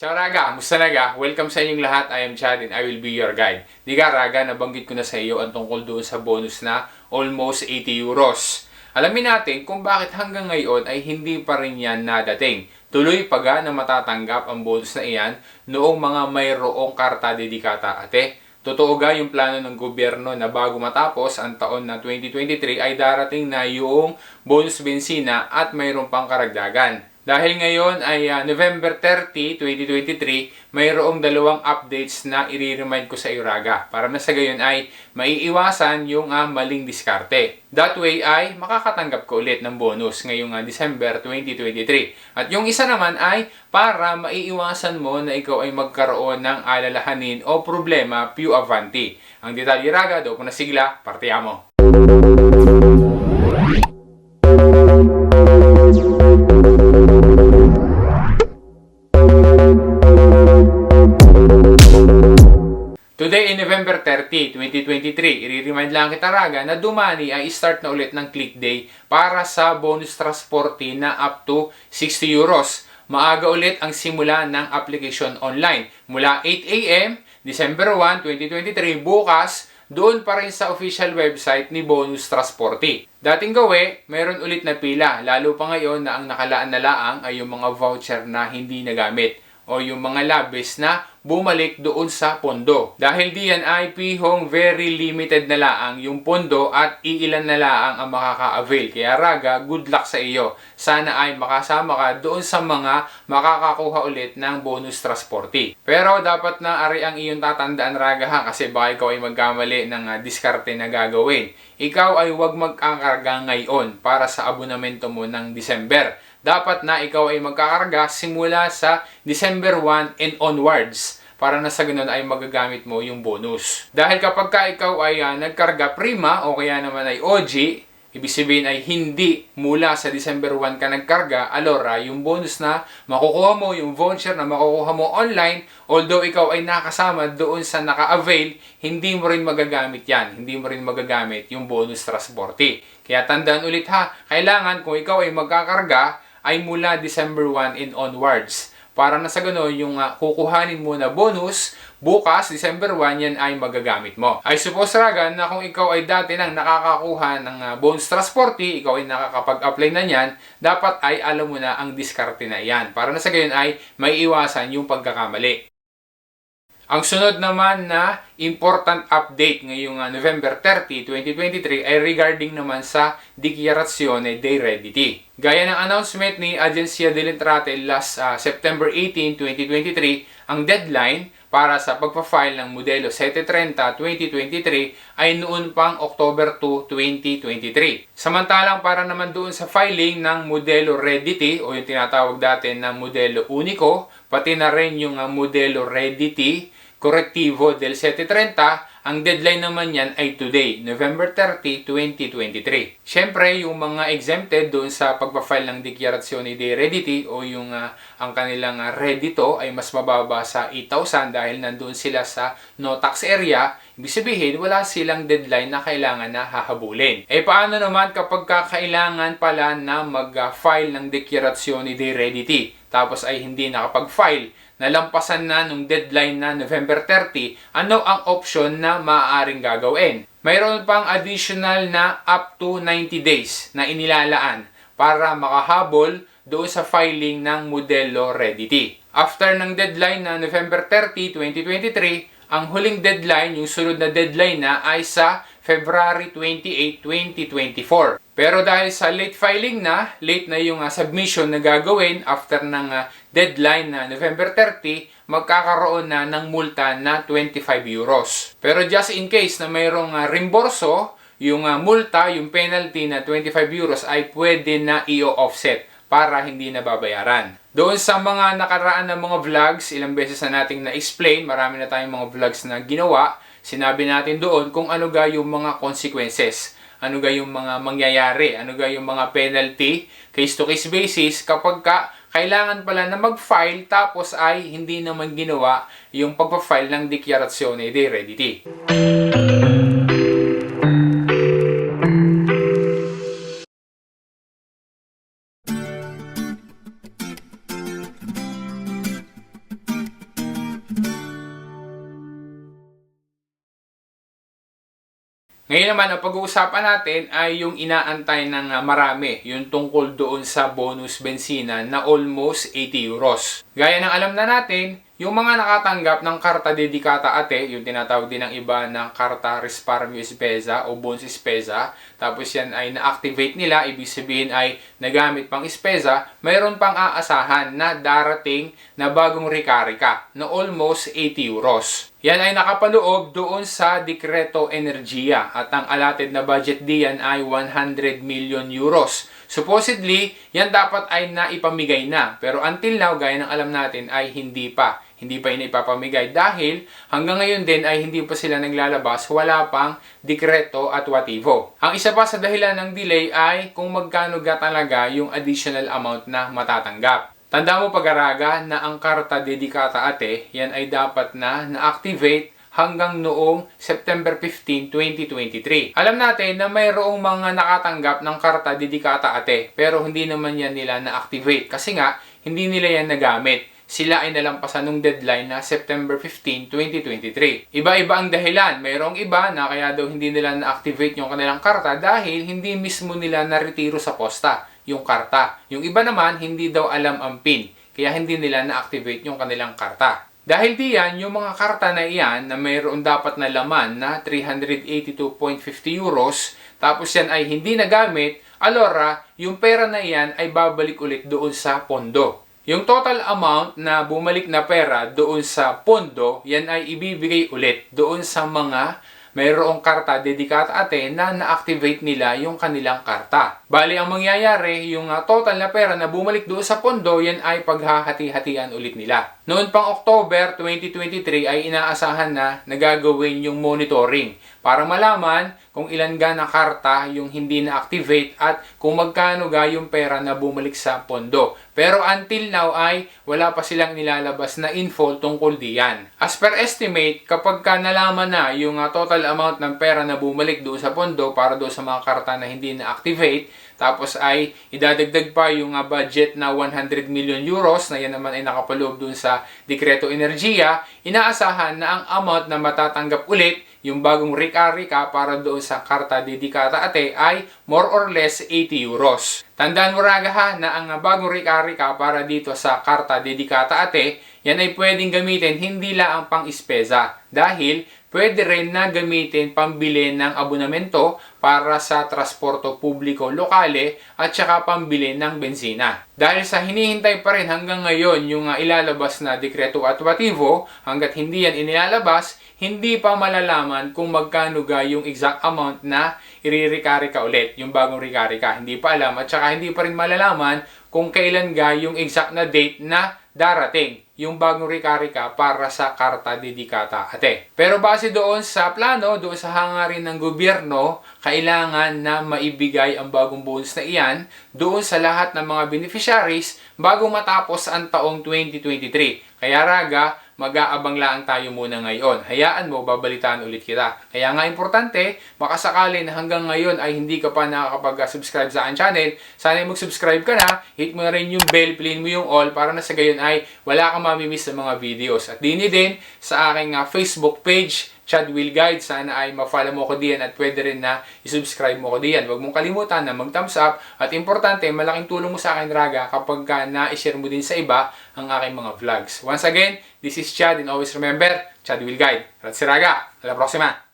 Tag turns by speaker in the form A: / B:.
A: Ciao Raga, musta naga? Welcome sa inyong lahat. I am Chad and I will be your guide. Di ka Raga, nabanggit ko na sa iyo ang tungkol doon sa bonus na almost 80 euros. Alamin natin kung bakit hanggang ngayon ay hindi pa rin yan nadating. Tuloy pa ga na matatanggap ang bonus na iyan noong mga mayroong karta dedikata ate. Totoo ga yung plano ng gobyerno na bago matapos ang taon na 2023 ay darating na yung bonus bensina at mayroon pang karagdagan. Dahil ngayon ay ah, November 30, 2023, mayroong dalawang updates na i-remind ko sa Iraga para na sa gayon ay maiiwasan yung ah, maling diskarte. That way ay makakatanggap ko ulit ng bonus ngayong ah, December 2023. At yung isa naman ay para maiiwasan mo na ikaw ay magkaroon ng alalahanin o problema più avanti. Ang detalye Iraga, doon ko na sigla, partiamo. Today in November 30, 2023, i-remind lang kita raga na Dumani ay start na ulit ng click day para sa bonus transporte na up to 60 euros. Maaga ulit ang simula ng application online. Mula 8 a.m. December 1, 2023, bukas, doon pa rin sa official website ni Bonus Transporte. Dating gawi, mayroon ulit na pila, lalo pa ngayon na ang nakalaan na laang ay yung mga voucher na hindi nagamit o yung mga labis na bumalik doon sa pondo. Dahil diyan ay pihong very limited na laang yung pondo at iilan na laang ang makaka-avail. Kaya Raga, good luck sa iyo. Sana ay makasama ka doon sa mga makakakuha ulit ng bonus transporte. Pero dapat na ari ang iyong tatandaan Raga ha kasi baka ikaw ay magkamali ng ah, diskarte na gagawin. Ikaw ay huwag magkakarga ngayon para sa abonamento mo ng December dapat na ikaw ay magkakarga simula sa December 1 and onwards para na sa ganun ay magagamit mo yung bonus. Dahil kapag ka ikaw ay ah, nagkarga prima o kaya naman ay OG, Ibig sabihin ay hindi mula sa December 1 ka nagkarga, alora yung bonus na makukuha mo, yung voucher na makukuha mo online, although ikaw ay nakasama doon sa naka-avail, hindi mo rin magagamit yan. Hindi mo rin magagamit yung bonus transporte. Kaya tandaan ulit ha, kailangan kung ikaw ay magkakarga, ay mula December 1 and onwards. Para na sa gano'n, yung uh, kukuhanin mo na bonus, bukas, December 1, yan ay magagamit mo. I suppose, Ragan, na kung ikaw ay dati nang nakakakuha ng uh, bonus transporte, ikaw ay nakakapag-apply na yan, dapat ay alam mo na ang diskarte na yan. Para na sa gayon ay may iwasan yung pagkakamali. Ang sunod naman na important update ngayong uh, November 30, 2023 ay regarding naman sa Dichiarazione dei Redditi. Gaya ng announcement ni Agencia delle Entrate last uh, September 18, 2023, ang deadline para sa pagpa-file ng modelo 730 2023 ay noon pang October 2, 2023. Samantalang para naman doon sa filing ng modelo Redditi o yung tinatawag dati na modelo Unico, pati na rin yung uh, modelo Redditi Correctivo del 730, ang deadline naman yan ay today, November 30, 2023. Siyempre, yung mga exempted doon sa pagpa-file ng Dichiarazione di Redditi o yung uh, ang kanilang uh, reddito ay mas mababa sa 8,000 dahil nandun sila sa no tax area, ibig sabihin wala silang deadline na kailangan na hahabulin. Eh paano naman kapag kailangan pala na mag-file ng Dichiarazione di Redditi tapos ay hindi nakapag-file nalampasan na nung deadline na November 30, ano ang option na maaaring gagawin? Mayroon pang additional na up to 90 days na inilalaan para makahabol doon sa filing ng modelo Redditi. After ng deadline na November 30, 2023, ang huling deadline, yung sunod na deadline na ay sa February 28, 2024. Pero dahil sa late filing na, late na yung uh, submission na gagawin after ng uh, deadline na November 30, magkakaroon na ng multa na 25 euros. Pero just in case na mayroong uh, reimborso, yung uh, multa, yung penalty na 25 euros ay pwede na i-offset para hindi na babayaran. Doon sa mga nakaraan na mga vlogs, ilang beses na nating na-explain, marami na tayong mga vlogs na ginawa, sinabi natin doon kung ano ga yung mga consequences. Ano ga yung mga mangyayari, ano ga yung mga penalty, case-to-case basis kapag ka kailangan pala na mag-file tapos ay hindi naman ginawa yung pagpa-file ng Dichiarazione dei Redditi. Ngayon naman, ang pag-uusapan natin ay yung inaantay ng ah, marami, yung tungkol doon sa bonus bensina na almost 80 euros. Gaya ng alam na natin, yung mga nakatanggap ng karta dedikata ate, yung tinatawag din ng iba na karta Risparmio Spesa o Bonus Spesa, tapos yan ay na-activate nila, ibig sabihin ay nagamit pang Spesa, mayroon pang aasahan na darating na bagong rekarika na almost 80 euros. Yan ay nakapaloob doon sa Dekreto Energia at ang allotted na budget diyan ay 100 million euros. Supposedly, yan dapat ay naipamigay na. Pero until now, gaya ng alam natin, ay hindi pa. Hindi pa inipapamigay dahil hanggang ngayon din ay hindi pa sila naglalabas, wala pang dekreto at wativo. Ang isa pa sa dahilan ng delay ay kung magkano ga talaga yung additional amount na matatanggap. Tanda mo pag-araga na ang karta dedikata ate, yan ay dapat na na-activate hanggang noong September 15, 2023. Alam natin na mayroong mga nakatanggap ng karta dedikata ate, pero hindi naman yan nila na-activate kasi nga hindi nila yan nagamit. Sila ay nalampasan ng deadline na September 15, 2023. Iba-iba ang dahilan. Mayroong iba na kaya daw hindi nila na-activate yung kanilang karta dahil hindi mismo nila na-retiro sa posta yung karta. Yung iba naman, hindi daw alam ang PIN. Kaya hindi nila na-activate yung kanilang karta. Dahil diyan, yung mga karta na iyan na mayroon dapat na laman na 382.50 euros, tapos yan ay hindi nagamit, alora, yung pera na iyan ay babalik ulit doon sa pondo. Yung total amount na bumalik na pera doon sa pondo, yan ay ibibigay ulit doon sa mga mayroong karta dedikata ate na na-activate nila yung kanilang karta. Bali, ang mangyayari, yung uh, total na pera na bumalik doon sa pondo, yan ay paghahati-hatian ulit nila. Noon pang October 2023 ay inaasahan na nagagawin yung monitoring para malaman kung ilan ga na karta yung hindi na-activate at kung magkano ga yung pera na bumalik sa pondo. Pero until now ay wala pa silang nilalabas na info tungkol diyan. As per estimate, kapag ka nalaman na yung uh, total amount ng pera na bumalik doon sa pondo para doon sa mga karta na hindi na-activate, tapos ay idadagdag pa yung uh, budget na 100 million euros na yan naman ay nakapaloob dun sa Dekreto Energia, inaasahan na ang amount na matatanggap ulit yung bagong rika-rika para doon sa karta dedikata ate ay more or less 80 euros. Tandaan mo raga ha na ang bagong rika-rika para dito sa karta dedikata ate, yan ay pwedeng gamitin hindi lang ang pang-ispesa dahil pwede rin na gamitin pambili ng abonamento para sa transporto publiko lokale at saka pambili ng benzina. Dahil sa hinihintay pa rin hanggang ngayon yung uh, ilalabas na dekreto at wativo, hanggat hindi yan inilalabas, hindi pa malalaman kung magkano ga yung exact amount na iririkari ka ulit, yung bagong rikari ka. Hindi pa alam at saka hindi pa rin malalaman kung kailan ga yung exact na date na darating yung bagong rika-rika para sa karta dedikata ate. Pero base doon sa plano, doon sa hangarin ng gobyerno, kailangan na maibigay ang bagong bonus na iyan doon sa lahat ng mga beneficiaries bago matapos ang taong 2023. Kaya raga, mag-aabang lang tayo muna ngayon. Hayaan mo, babalitaan ulit kita. Kaya nga importante, makasakali na hanggang ngayon ay hindi ka pa nakakapag-subscribe sa aking channel, sana mag-subscribe ka na, hit mo na rin yung bell, plin mo yung all, para na sa gayon ay wala kang mamimiss sa mga videos. At dini din sa aking uh, Facebook page, Chad Will Guide. Sana ay ma-follow mo ko diyan at pwede rin na i-subscribe mo ko diyan. Huwag mong kalimutan na mag-thumbs up at importante, malaking tulong mo sa akin, Raga, kapag ka na-share mo din sa iba ang aking mga vlogs. Once again, this is Chad and always remember, Chad Will Guide. Si Raga, a la próxima!